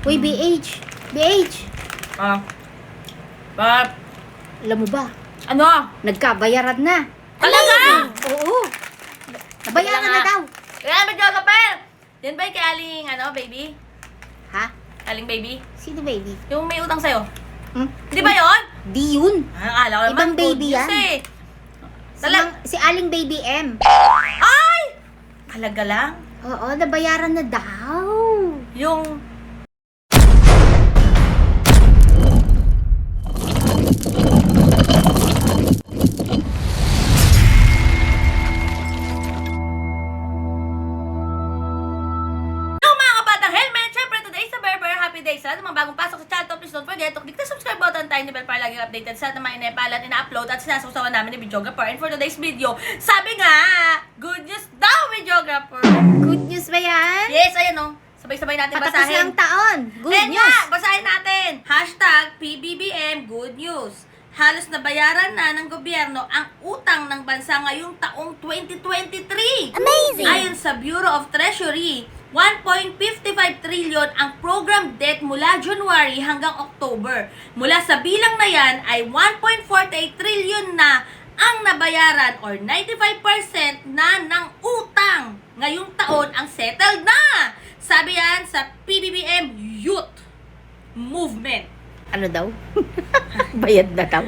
Uy, BH. BH. Ah. Ba, Alam mo ba? ano? Nagkabayaran na. Talaga? Oo. Nabayaran na daw. Kaya ba joga pa? Yan ba yung kay Aling, ano, baby? Ha? Aling baby? Sino baby? Yung may utang sa'yo? Hmm? Di ba yun? Di yun. Ah, akala ko naman Ibang baby good news yan. Eh. Si, Talag- Mang- si Aling Baby M. Ay! Halaga lang. Oo, nabayaran na daw. Yung... lagi updated sa mga inepalan, ina-upload at sinasawsawan namin ni Videographer. And for today's video, sabi nga, good news daw Videographer! Good news ba yan? Yes, ayan o. Sabay-sabay natin Patapos basahin. ng taon. Good Ayan news. nga, basahin natin. Hashtag PBBM Good News. Halos nabayaran na ng gobyerno ang utang ng bansa ngayong taong 2023. Amazing! Ayon sa Bureau of Treasury, 1.55 trillion ang program debt mula January hanggang October. Mula sa bilang na yan ay 1.48 trillion na ang nabayaran or 95% na ng utang. Ngayong taon ang settled na. Sabi yan sa PBBM Youth Movement. Ano daw? Bayad na daw.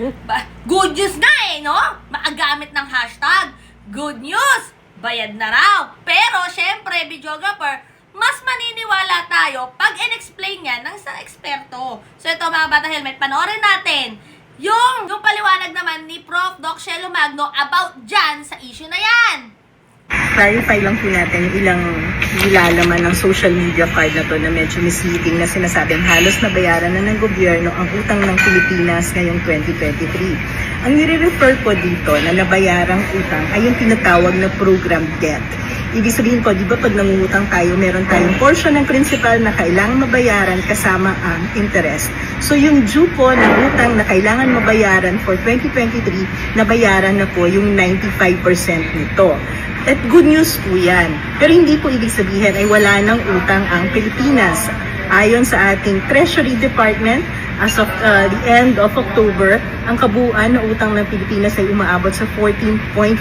Good news na eh, no? Maagamit ng hashtag, good news, bayad na raw. Pero, syempre, videographer, mas maniniwala tayo pag in-explain yan ng isang eksperto. So, ito mga bata helmet, panoorin natin yung, yung paliwanag naman ni Prof. Doc Shelo Magno about dyan sa issue na yan. clarify lang po natin ilang nilalaman ng social media card na to na medyo misleading na sinasabing halos nabayaran na ng gobyerno ang utang ng Pilipinas ngayong 2023. Ang nire-refer po dito na nabayarang utang ay yung tinatawag na program debt. Ibig sabihin po, di ba pag nangungutang tayo, meron tayong portion ng principal na kailangan mabayaran kasama ang interest. So yung due po ng utang na kailangan mabayaran for 2023, nabayaran na po yung 95% nito. At good news po yan. Pero hindi po ibig sabihin ay wala nang utang ang Pilipinas. Ayon sa ating Treasury Department, as of uh, the end of October, ang kabuuan na utang ng Pilipinas ay umaabot sa 14.48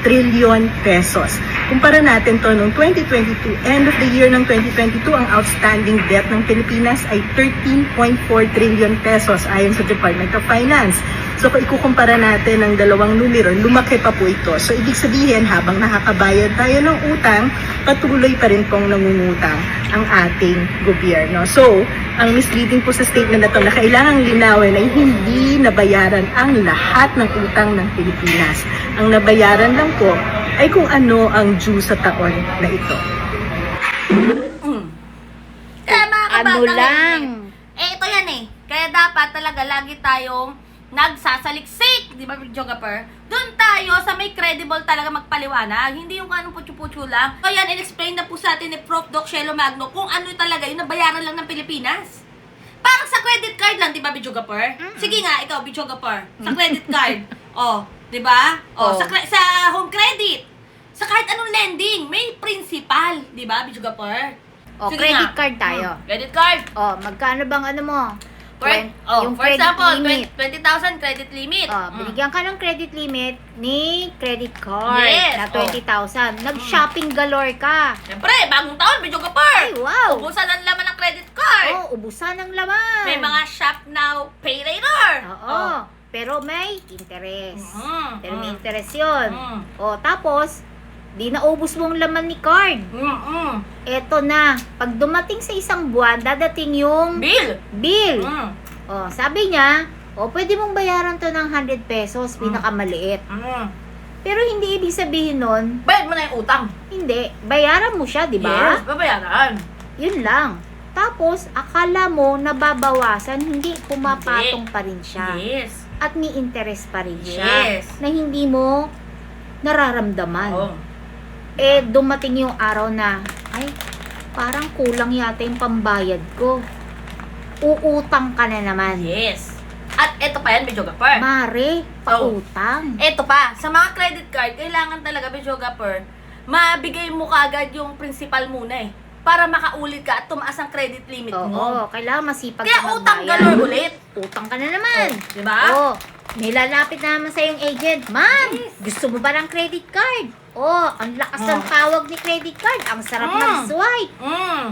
trillion pesos. Kumpara natin to noong 2022, end of the year ng 2022, ang outstanding debt ng Pilipinas ay 13.4 trillion pesos ayon sa Department of Finance. So kung ikukumpara natin ang dalawang numero, lumaki pa po ito. So ibig sabihin, habang nakakabayad tayo ng utang, patuloy pa rin pong nangungutang ang ating gobyerno. So, ang misleading po sa statement na to na kailangang linawin ay hindi nabayaran ang lahat ng utang ng Pilipinas. Ang nabayaran lang po ay kung ano ang due sa taon na ito. Kaya mga Ano lang. helmet, Eh, ito yan eh. Kaya dapat talaga lagi tayong nagsasaliksik, di ba, Jogapper? Doon tayo sa may credible talaga magpaliwanag. Hindi yung anong putyo-putyo lang. So yan, in-explain na po sa atin ni Prof. Doc Shelo Magno kung ano talaga yung nabayaran lang ng Pilipinas. Parang sa credit card lang, di ba, Bijogapper? Sige nga, ikaw, Bijogapper. Sa credit card. oh, di ba? Oh, Oh. Sa, sa home credit. Sa kahit anong lending, may principal, di ba, Bijogapper? O, Sige credit nga. card tayo. Hmm, Credit card. O, magkano bang ano mo? For, oh, yung for credit example, limit. 20,000 credit limit. O, Mm. binigyan ka ng credit limit ni credit card Yes, na oh. 20,000. Nag-shopping galore ka. Siyempre, bagong taon, medyo kapar. Ay, wow. Ubusan ang laman ng credit card. Oh, ubusan ng laman. May mga shop now, pay later. Oo. Pero may interest. Mm, Pero may mm. interest yun. Mm. O, tapos, di naubos mo ang laman ni card. Mm, mm. Eto na, pag dumating sa isang buwan, dadating yung Bill. bill. Mm. O, sabi niya, o, pwede mong bayaran to ng 100 pesos, pinakamaliit. Mm. Pero hindi ibig sabihin nun, Bayad mo na yung utang. hindi, bayaran mo siya, di ba? Yes, babayaran. Yun lang. Tapos, akala mo nababawasan, hindi pumapatong pa rin siya. Yes. At may interest pa rin siya. Yes. Na hindi mo nararamdaman. Oh. Eh, dumating yung araw na, ay, parang kulang yata yung pambayad ko. Uutang ka na naman. Yes. At eto pa yan, kapar. Mare, pautang. Eto pa, sa mga credit card, kailangan talaga, Bijogapper, mabigay mo kagad yung principal muna eh. para makaulit ka at tumaas ang credit limit Oo, mo. kailangan masipag Kaya ka utang magbayad. galore ulit. Utang ka na naman. Oh, di ba? Oo. May lalapit na naman sa yung agent. Ma'am, gusto mo ba ng credit card? Oh, ang lakas ng Oh. tawag ni credit card. Ang sarap Mm. mag-swipe. Mm.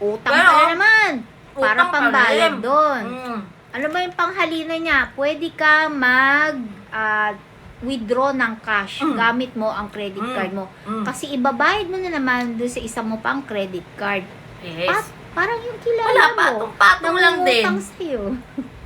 Utang Pero, ka na naman. Para pambayad doon. Mm. Ano ba yung panghalina niya? Pwede ka mag ah, withdraw ng cash Mm. gamit mo ang credit Mm. card mo. Mm. Kasi ibabayad mo na naman doon sa isa mo pang credit card. Yes. At parang yung kilala Wala, mo. patong-patong lang din. sa'yo.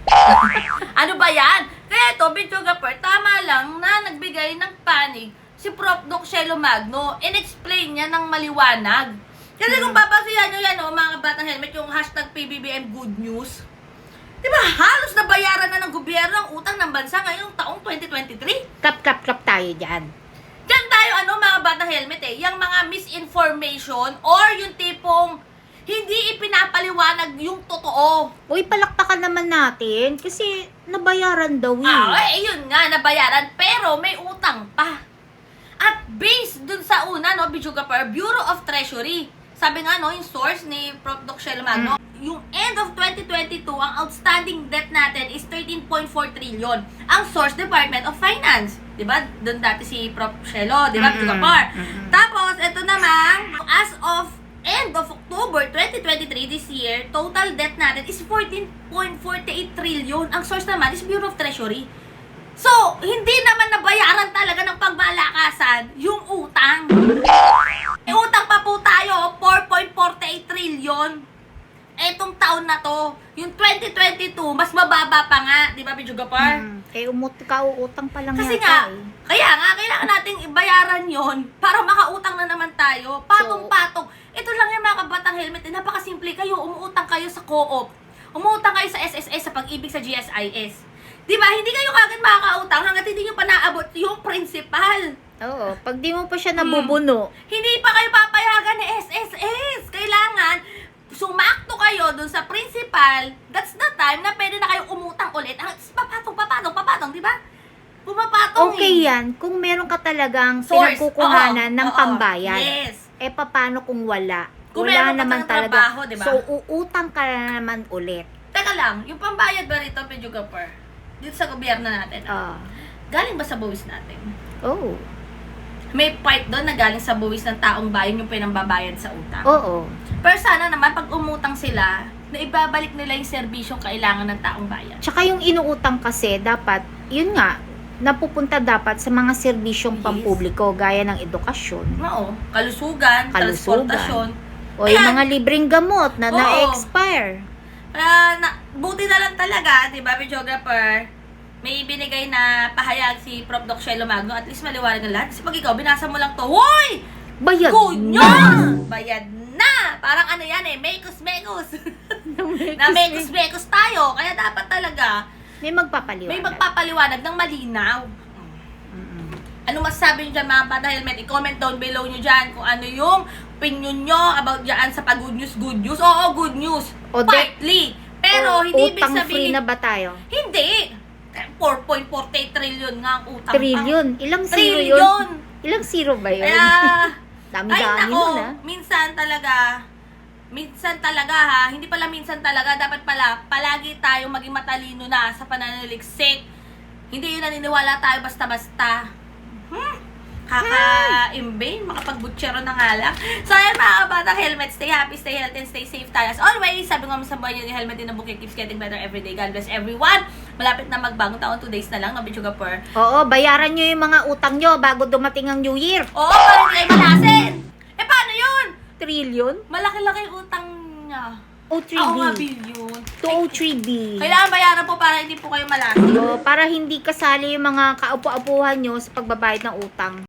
Ano ba yan? Kaya ito, Bichogapur, tama lang na nagbigay ng panig si Prof. Doc Shelo Magno. In-explain niya ng maliwanag. Kasi kung babasihan nyo yan, oh, mga batang helmet, yung hashtag PBBM Good News, di ba halos nabayaran na ng gobyerno ang utang ng bansa ngayong taong 2023? Kap, kap, kap tayo dyan. Diyan tayo, ano, mga batang helmet eh, yung mga misinformation or yung tipong hindi ipinapaliwanag yung totoo. Uy, palakpakan naman natin kasi nabayaran daw eh. Ah, eh, yun nga, nabayaran, pero may utang pa. At based dun sa una, no, Bichugapur, Bureau of Treasury, sabi nga, no, yung source ni Prof. Doc Shell Magno, yung end of 2022, ang outstanding debt natin is 13.4 trillion. Ang source, Department of Finance. Di ba? Doon dati si Prof. Shelo, di ba, Mm-mm. Bichugapur? Mm-mm. Tapos, ito naman, as of end of October 2023 this year, total debt natin is 14.48 trillion. Ang source naman is Bureau of Treasury. So, hindi naman nabayaran talaga ng pagmalakasan yung utang. Eh, utang pa po tayo, 4.48 trillion. Etong taon na to, yung 2022, mas mababa pa nga, di ba, Pidjugapar? Mm, eh, umut ka, uutang pa lang Kasi yata nga, eh. kaya nga, kailangan nating ibayaran yon para makautang na naman tayo. Patong-patong. Mga kabatang helmet. Eh, napakasimple kayo. Umuutang kayo sa co-op. Umuutang kayo sa SSS, sa pag-ibig sa GSIS. Di ba? Hindi kayo kagad makakautang hanggat hindi nyo pa naabot yung principal. Oo, pag di mo pa siya Hmm. nabubuno, Hindi pa kayo papayagan ni SSS. Kailangan sumakto kayo dun sa principal. That's the time na pwede na kayong umutang ulit. Ang papatong, papatong, papatong, di ba? Pumapatong okay eh. yan kung meron ka talagang Source. pinagkukuhanan Oo, ng oo. pambayad. Yes. Eh, paano kung wala? Kung wala naman talaga. trabaho, di ba? So, uutang ka na naman ulit. Teka lang, yung pambayad ba rito, Pidjugapur? Dito sa gobyerno natin, Ah. galing ba sa buwis natin? Oo. May part doon na galing sa buwis ng taong bayan yung pinambabayad sa utang. Oo. Pero sana naman, pag umutang sila, na ibabalik nila yung serbisyong kailangan ng taong bayan. Tsaka yung inuutang kasi, dapat, yun nga, napupunta dapat sa mga serbisyong Yes. pampubliko, gaya ng edukasyon. Oo, kalusugan, Kalusugan. transportasyon. O yung mga libreng gamot na Oo. na-expire. Kaya, na, buti na lang talaga, di ba, videographer, may binigay na pahayag si Prof. Doc Shelo Magno, at least maliwanag ng lahat. Kasi pag ikaw, binasa mo lang to, Hoy! Bayad Good na! Bayad na! Parang ano yan eh, mekus-mekus. na mekus-mekus tayo. Kaya dapat talaga, May magpapaliwanag. may magpapaliwanag ng malinaw. Ano masasabi nyo dyan mga bata helmet? I-comment down below nyo dyan kung ano yung opinion nyo about dyan sa pag-good news, good news. Oo, good news. O, Partly. Pero O, hindi ibig utang free sabihin, na ba tayo? hindi. 4.48 trillion nga ang utang. Trillion. Ilang zero yun? Trillion. Ilang zero ba yun? Ay Dami-dami nun ah. minsan talaga, minsan talaga ha, hindi pala minsan talaga, dapat pala, palagi tayong maging matalino na sa pananaliksik. Hindi yun naniniwala tayo basta-basta. Kaka-imbay, makapagbutsyero na nga lang. So, ayan mga kabatang helmet, stay happy, stay healthy, and stay safe tayo. As always, sabi nga mo sa buhay yung helmet in the book, it keeps getting better every day. God bless everyone. Malapit na magbagong taon, 2 days na lang, no, Bichugapur. Oo, bayaran nyo yung mga utang nyo bago dumating ang New Year. Oo, para hindi kayo malasin! Eh, paano yun? Trillion? Malaki-laki yung utang niya. O Oo nga, 3B. billion. 203B. Kailangan bayaran po para hindi po kayo malasin. O, para hindi kasali yung mga kaupo-apuhan nyo sa pagbabayad ng utang.